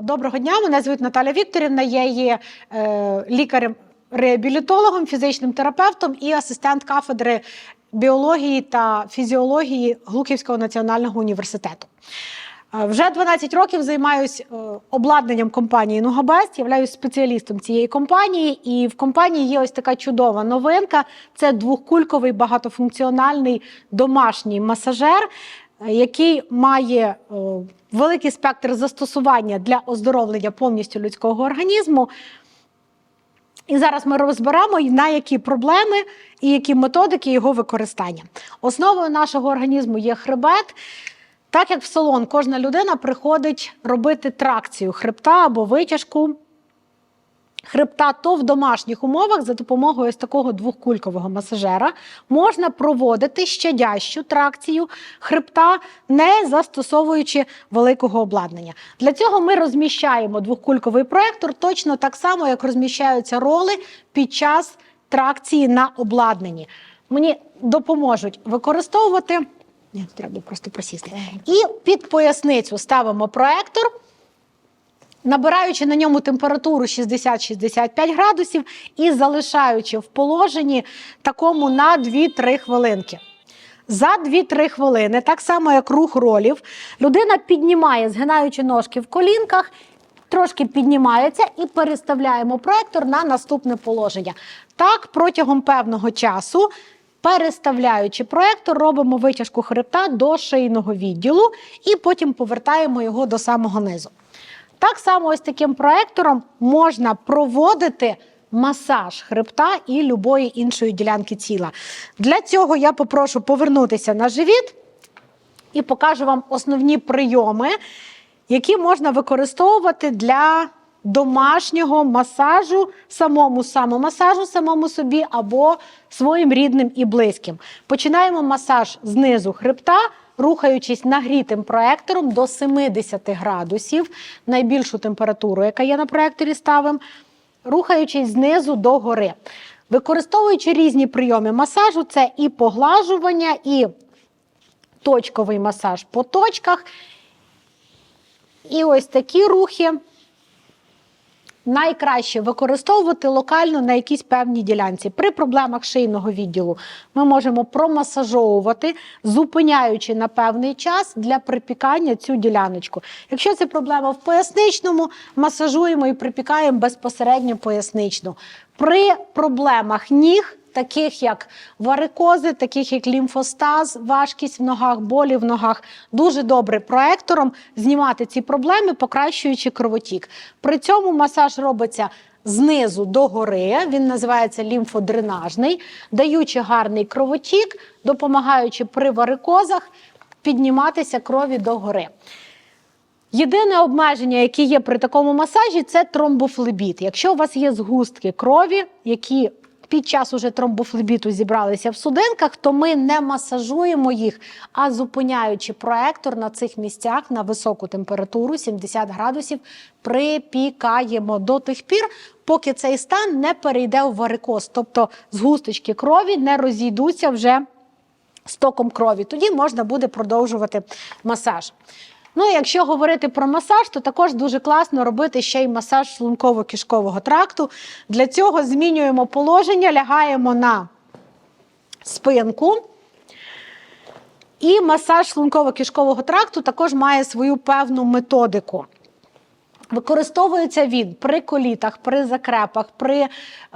Доброго дня, мене звуть Наталя Вікторівна. Я є е, лікарем-реабілітологом, фізичним терапевтом і асистент кафедри біології та фізіології Глухівського національного університету. Е, Вже 12 років займаюся обладнанням компанії Нугабест, являюсь спеціалістом цієї компанії. І в компанії є ось така чудова новинка: це двохкульковий багатофункціональний домашній масажер, е, який має е, великий спектр застосування для оздоровлення повністю людського організму. І зараз ми розберемо, на які проблеми і які методики його використання. Основою нашого організму є хребет. Так як в салон кожна людина приходить робити тракцію хребта або витяжку хребта, то в домашніх умовах за допомогою ось такого двохкулькового масажера можна проводити щадящу тракцію хребта, не застосовуючи великого обладнання. Для цього ми розміщаємо двохкульковий проектор точно так само, як розміщаються роли під час тракції на обладнанні. Мені допоможуть використовувати. Ні, треба просто просісти. І під поясницю ставимо проектор, набираючи на ньому температуру 60-65 градусів і залишаючи в положенні такому на 2-3 хвилинки. За 2-3 хвилини, так само як рух ролів, людина піднімає, згинаючи ножки в колінках, трошки піднімається і переставляємо проектор на наступне положення. Так, протягом певного часу. Переставляючи проектор, робимо витяжку хребта до шийного відділу і потім повертаємо його до самого низу. Так само, ось таким проектором можна проводити масаж хребта і любої іншої ділянки тіла. Для цього я попрошу повернутися на живіт і покажу вам основні прийоми, які можна використовувати для домашнього масажу, самому самомасажу, самому собі або своїм рідним і близьким. Починаємо масаж знизу хребта, рухаючись нагрітим проектором до 70 градусів, найбільшу температуру, яка є на проекторі, ставимо, рухаючись знизу до гори. Використовуючи різні прийоми масажу, це і поглажування, і точковий масаж по точках. І ось такі рухи найкраще використовувати локально на якійсь певній ділянці. При проблемах шийного відділу ми можемо промасажовувати, зупиняючи на певний час для припікання цю діляночку. Якщо це проблема в поясничному, масажуємо і припікаємо безпосередньо поясничну. При проблемах ніг. Таких як варикози, таких як лімфостаз, важкість в ногах, болі в ногах, дуже добре проектором знімати ці проблеми, покращуючи кровотік. При цьому масаж робиться знизу до гори, він називається лімфодренажний, даючи гарний кровотік, допомагаючи при варикозах підніматися крові до гори. Єдине обмеження, яке є при такому масажі, це тромбофлебіт. Якщо у вас є згустки крові, які під час уже тромбофлебіту зібралися в судинках, то ми не масажуємо їх, а зупиняючи проектор на цих місцях на високу температуру 70 градусів, припікаємо до тих пір, поки цей стан не перейде у варикоз, тобто згусточки крові не розійдуться вже з током крові. Тоді можна буде продовжувати масаж. Ну, якщо говорити про масаж, то також дуже класно робити ще й масаж шлунково-кишкового тракту. Для цього змінюємо положення, лягаємо на спинку. І масаж шлунково-кишкового тракту також має свою певну методику. Використовується він при колітах, при закрепах, при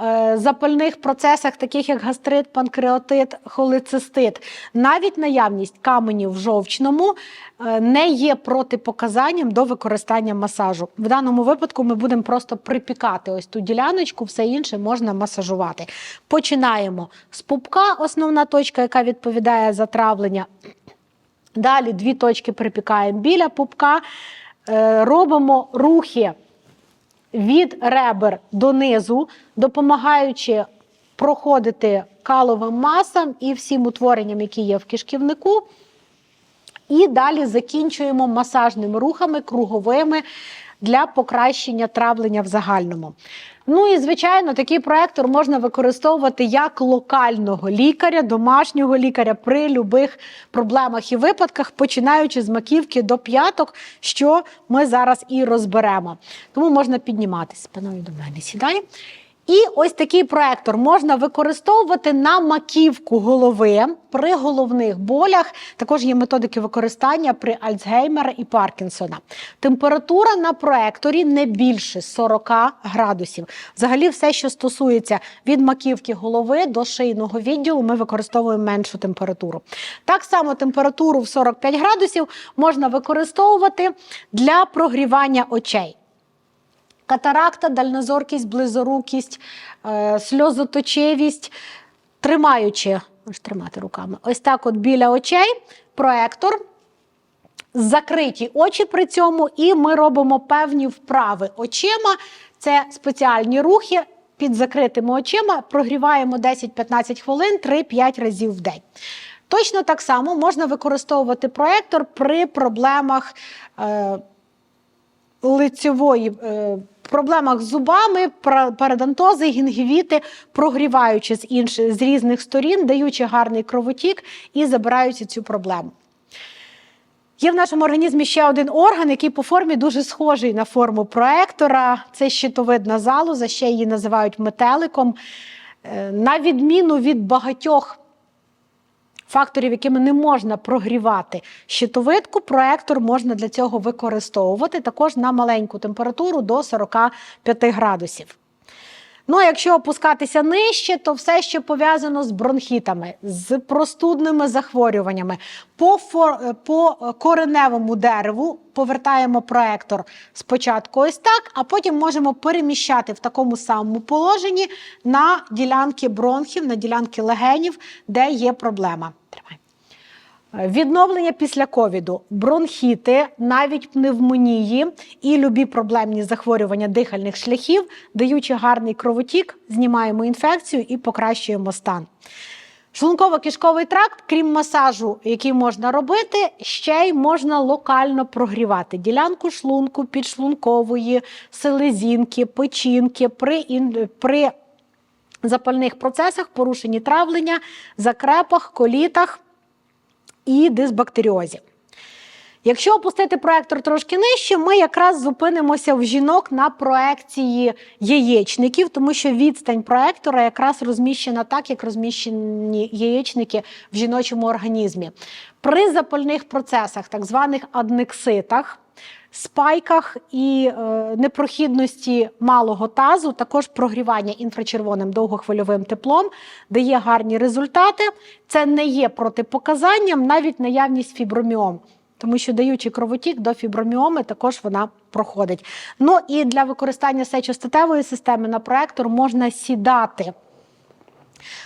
е, запальних процесах, таких як гастрит, панкреатит, холецистит. Навіть наявність каменів в жовчному е, не є протипоказанням до використання масажу. В даному випадку ми будемо просто припікати ось ту діляночку, все інше можна масажувати. Починаємо з пупка, основна точка, яка відповідає за травлення. Далі дві точки припікаємо біля пупка. Е, робимо рухи від ребер донизу, допомагаючи проходити каловим масам і всім утворенням, які є в кишківнику. І далі закінчуємо масажними рухами, круговими, для покращення травлення в загальному. Ну і звичайно, такий проектор можна використовувати як локального лікаря, домашнього лікаря при любих проблемах і випадках, починаючи з маківки до п'яток, що ми зараз і розберемо. Тому можна підніматися Панові до мене. Сідай. І ось такий проектор можна використовувати на маківку голови при головних болях. Також є методики використання при Альцгеймера і Паркінсона. Температура на проекторі не більше 40 градусів. Взагалі, все, що стосується від маківки голови до шийного відділу, ми використовуємо меншу температуру. Так само температуру в 45 градусів можна використовувати для прогрівання очей. Катаракта, дальнозоркість, близорукість, е, сльозоточивість, тримаючи, можеш тримати руками, ось так от біля очей, проектор, закриті очі при цьому, і ми робимо певні вправи очима. Це спеціальні рухи під закритими очима, прогріваємо 10-15 хвилин 3-5 разів в день. Точно так само можна використовувати проектор при проблемах. Е, лицьової е, проблемах з зубами, парадонтози, гінгівіти, прогріваючи з інших з різних сторін, даючи гарний кровотік і забираючи цю проблему. Є в нашому організмі ще один орган, який по формі дуже схожий на форму проектора. Це щитовидна залоза, ще її називають метеликом. Е, На відміну від багатьох факторів, якими не можна прогрівати щитовидку, проектор можна для цього використовувати також на маленьку температуру до 45 градусів. Ну, якщо опускатися нижче, то все, що пов'язано з бронхітами, з простудними захворюваннями, по, фор... е, по кореневому дереву повертаємо проектор спочатку ось так, а потім можемо переміщати в такому самому положенні на ділянки бронхів, на ділянки легенів, де є проблема. Тримай. Відновлення після ковіду, бронхіти, навіть пневмонії і любі проблемні захворювання дихальних шляхів, даючи гарний кровотік, знімаємо інфекцію і покращуємо стан. Шлунково-кишковий тракт, крім масажу, який можна робити, ще й можна локально прогрівати ділянку шлунку, підшлункової, селезінки, печінки при, при запальних процесах, порушенні травлення, закрепах, колітах і дисбактеріозі. Якщо опустити проектор трошки нижче, ми якраз зупинимося в жінок на проекції яєчників, тому що відстань проектора якраз розміщена так, як розміщені яєчники в жіночому організмі. При запальних процесах, так званих аднекситах, спайках і е, непрохідності малого тазу, також прогрівання інфрачервоним довгохвильовим теплом дає гарні результати. Це не є протипоказанням, навіть наявність фіброміом. Тому що даючи кровотік до фіброміоми, також вона проходить. Ну і для використання сечостатевої системи на проектор можна сідати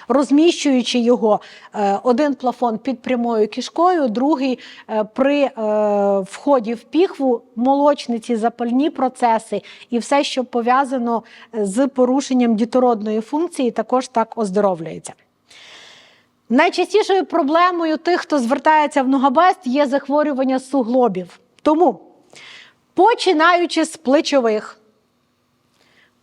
розміщуючи його е, один плафон під прямою кишкою, другий е, при е, вході в піхву, молочниці, запальні процеси і все, що пов'язано з порушенням дітородної функції, також так оздоровлюється. Найчастішою проблемою тих, хто звертається в Ногабест, є захворювання суглобів. Тому, починаючи з плечових,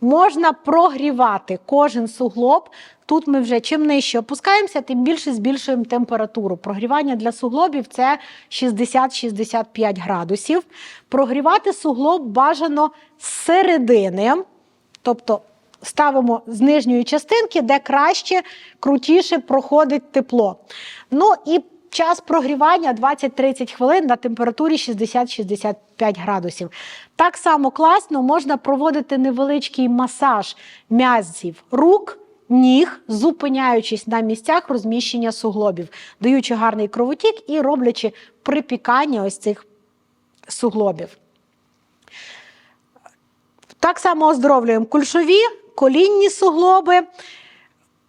можна прогрівати кожен суглоб. Тут ми вже чим нижче опускаємося, тим більше збільшуємо температуру. Прогрівання для суглобів це 60-65 градусів. Прогрівати суглоб бажано з середини, тобто ставимо з нижньої частинки, де краще, крутіше проходить тепло. Ну і час прогрівання 20-30 хвилин на температурі 60-65 градусів. Так само класно можна проводити невеличкий масаж м'язів рук. Ніг, зупиняючись на місцях розміщення суглобів, даючи гарний кровотік і роблячи припікання ось цих суглобів. Так само оздоровлюємо кульшові, колінні суглоби,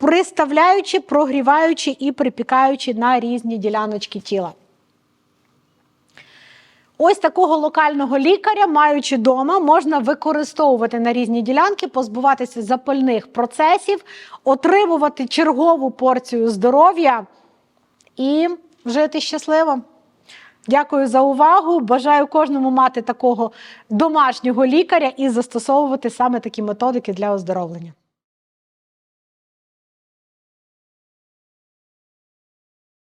приставляючи, прогріваючи і припікаючи на різні діляночки тіла. Ось такого локального лікаря, маючи вдома, можна використовувати на різні ділянки, позбуватися запальних процесів, отримувати чергову порцію здоров'я і жити щасливо. Дякую за увагу. Бажаю кожному мати такого домашнього лікаря і застосовувати саме такі методики для оздоровлення.